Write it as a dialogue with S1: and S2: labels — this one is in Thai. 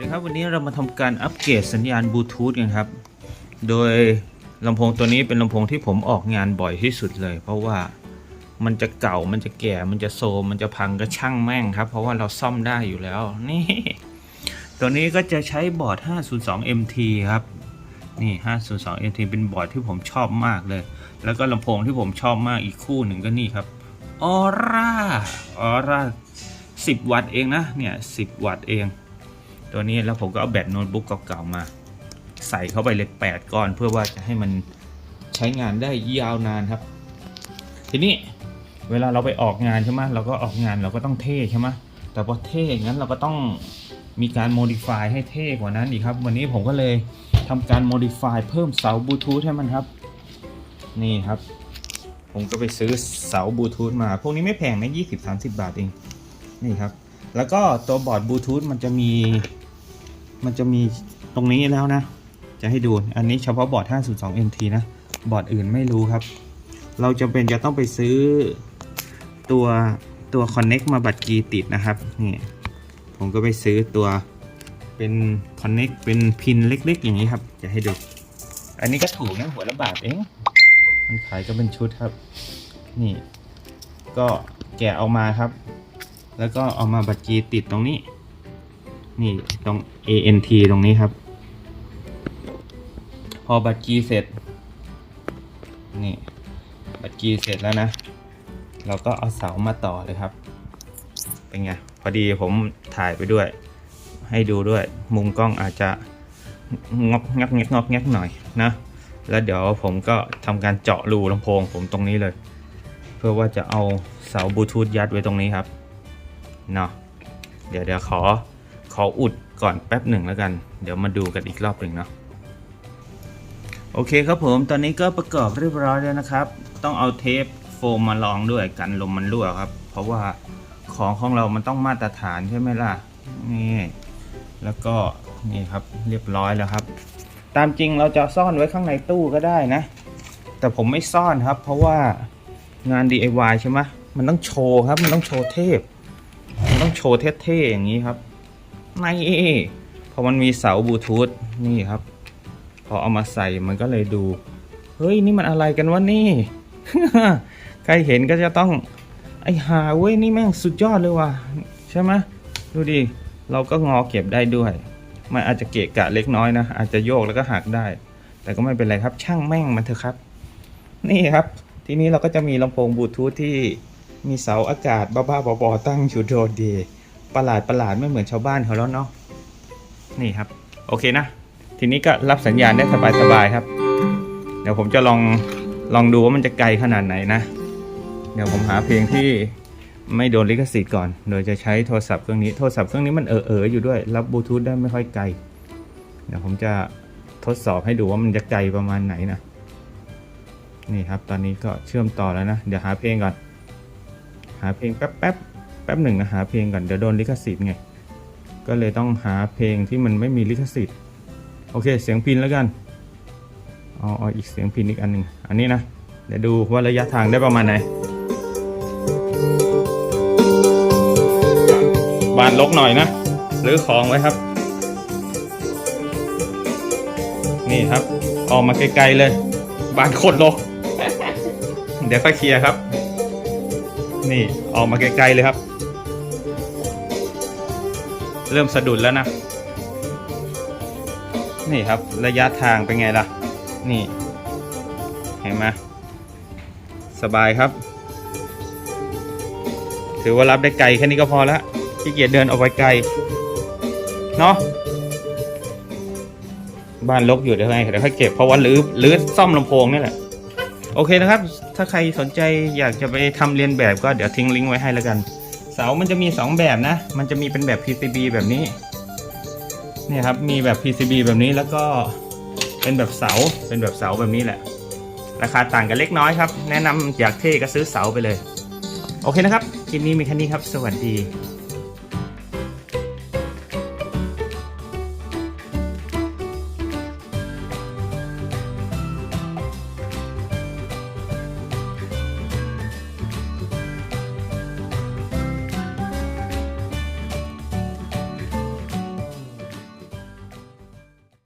S1: ดีครับวันนี้เรามาทำการอัปเกรดสัญญาณบลูทูธกันครับ โดยลำโพงตัวนี้เป็นลำโพงที่ผมออกงานบ่อยที่สุดเลย เพราะว่ามันจะเก่ามันจะแก่มันจะโซมมันจะพังก็ช่างแม่งครับ เพราะว่าเราซ่อมได้อยู่แล้วนี่ ตัวนี้ก็จะใช้บอร์ด 502 MT ครับ นี่ 502 MT เป็นบอร์ดที่ผมชอบมากเลย แล้วก็ลำโพงที่ผมชอบมากอีกคู่หนึ่งก็นี่ครับออร่าออร่า10 วัตต์เองนะเนี่ย10 วัตต์เอง ตัวนี้แล้วผมก็เอาแบตโน้ตบุ๊กเก่าๆมา ใส่เข้าไปเลย8ก้อน เพื่อว่าจะให้มันใช้งานได้ยาวนานครับ ทีนี้เวลาเราไปออกงานใช่ไหมเราก็ออกงานเราก็ต้องเท่ใช่ไหมแต่พอเท่งั้นเราก็ต้องมีการโมดิฟายให้เท่กว่านั้นอีกครับ วันนี้ผมก็เลยทำการโมดิฟายเพิ่มเสาบลูทูธให้มันครับ นี่ครับ ผมก็ไปซื้อเสาบลูทูธมา พวกนี้ไม่แพงนะ20-30 บาทเอง นี่ครับ แล้วก็ตัวบอร์ดบลูทูธมันจะมี มันจะมีตรงนี้แล้วนะ จะให้ดูอันนี้เฉพาะบอร์ด 502 MT นะ บอร์ดอื่นไม่รู้ครับ เราจำเป็นจะต้องไปซื้อตัวตัว Connect มาบัตรกีติดนะครับนี่ผมก็ไปซื้อตัวเป็น Connect เป็นพินเล็ก ๆ อย่างนี้ครับ จะให้ดู อันนี้ก็ถูกนะหัวละบาทเองมันขายก็เป็นชุดครับ นี่ ก็แกะออกมาครับ แล้วก็เอามาบัตรกีติดตรงนี้ นี่ตรง ANT ตรงนี้ครับ พอบัตรกีเสร็จ นี่ บัตรกีเสร็จแล้วนะ เราก็เอาเสามาต่อเลยครับ เป็นไง พอดีผมถ่ายไปด้วย ให้ดูด้วย มุมกล้องอาจจะงอกงักงกงอกแงกหน่อยนะ แล้วเดี๋ยวผมก็ทำการเจาะรูลำโพงผมตรงนี้เลย เพื่อว่าจะเอาเสาบลูทูธยัดไว้ตรงนี้ครับ เนาะ เดี๋ยวเดี๋ยวขอ ขออุดก่อนแป๊บหนึ่งแล้วกัน เดี๋ยวมาดูกันอีกรอบหนึ่งเนาะโอเคครับผมตอนนี้ก็ประกอบเรียบร้อยแล้วนะครับ ต้องเอาเทปโฟมมาลองด้วยกันลมมันรั่วครับ เพราะว่าของของเรามันต้องมาตรฐานใช่ไหมล่ะนี่แล้วก็นี่ครับเรียบร้อยแล้วครับ ตามจริงเราจะซ่อนไว้ข้างในตู้ก็ได้นะ แต่ผมไม่ซ่อนครับ เพราะว่างาน DIY ใช่ไหมมันต้องโชว์ครับ มันต้องโชว์เทพ มันต้องโชว์เท่ๆอย่างนี้ครับ นี่พอมันมีเสาบลูทูธนี่ครับ พอเอามาใส่มันก็เลยดู เฮ้ย นี่มันอะไรกันวะนี่ ใครเห็นก็จะต้อง ไอ้หาเว้ย นี่แม่งสุดยอดเลยว่ะ ใช่ไหมดูดิ เราก็งอเก็บได้ด้วย มันอาจจะเกะกะเล็กน้อยนะ อาจจะโยกแล้วก็หักได้ แต่ก็ไม่เป็นไรครับ ช่างแม่งมันเถอะครับ นี่ครับ ทีนี้เราก็จะมีลำโพงบลูทูธที่มีเสาอากาศบ้าๆบอๆตั้งอยู่โดดเดี ประหลาดประหลาดไม่เหมือนชาวบ้านเขาแล้วเนาะนี่ครับ โอเคนะ ทีนี้ก็รับสัญญาณได้สบายๆครับ เดี๋ยวผมจะลองลองดูว่ามันจะไกลขนาดไหนนะ เดี๋ยวผมหาเพลงที่ไม่โดนลิขสิทธิ์ก่อน โดยจะใช้โทรศัพท์เครื่องนี้ โทรศัพท์เครื่องนี้มันเออเอออยู่ด้วย รับบลูทูธได้ไม่ค่อยไกล เดี๋ยวผมจะทดสอบให้ดูว่ามันจะไกลประมาณไหนนะ นี่ครับ ตอนนี้ก็เชื่อมต่อแล้วนะ เดี๋ยวหาเพลงก่อน หาเพลงแป๊บแป๊บแป๊บหนึ่งนะหาเพลงก่อนเดี๋ยวโดนลิขสิทธิ์ไง ก็เลยต้องหาเพลงที่มันไม่มีลิขสิทธิ์ โอเคเสียงพินแล้วกันเอาเอาอีกเสียงพินอีกอันหนึ่งอันนี้นะ เดี๋ยวดูว่าระยะทางได้ประมาณไหน บานลกหน่อยนะ หรือของไว้ครับ นี่ครับ ออกมาไกลๆเลย บานโคตรลก เดี๋ยวค่อยเคลียร์ครับ นี่ออกมาไกลๆเลยครับ เริ่มสะดุดแล้วนะ นี่ครับระยะทางเป็นไงล่ะ นี่ เห็นไหมสบายครับ ถือว่ารับได้ไกลแค่นี้ก็พอแล้วขี้เกียจเดินออกไปไกล เนาะบ้านลกอยู่เดี๋ยวให้เดี๋ยวค่อยเก็บเพราะว่ารื้อรื้อซ่อมลำโพงนี่แหละ โอเคนะครับ ถ้าใครสนใจอยากจะไปทำเรียนแบบก็เดี๋ยวทิ้งลิงก์ไว้ให้แล้วกัน เสามันจะมี 2 แบบนะ มันจะมีเป็นแบบ PCB แบบนี้เนี่ยครับ มีแบบ PCB แบบนี้แล้วก็เป็นแบบเสา เป็นแบบเสาแบบนี้แหละ ราคาต่างกันเล็กน้อยครับ แนะนำอยากเท่ก็ซื้อเสาไปเลย โอเคนะครับ คลิปนี้มีแค่นี้ครับ สวัสดี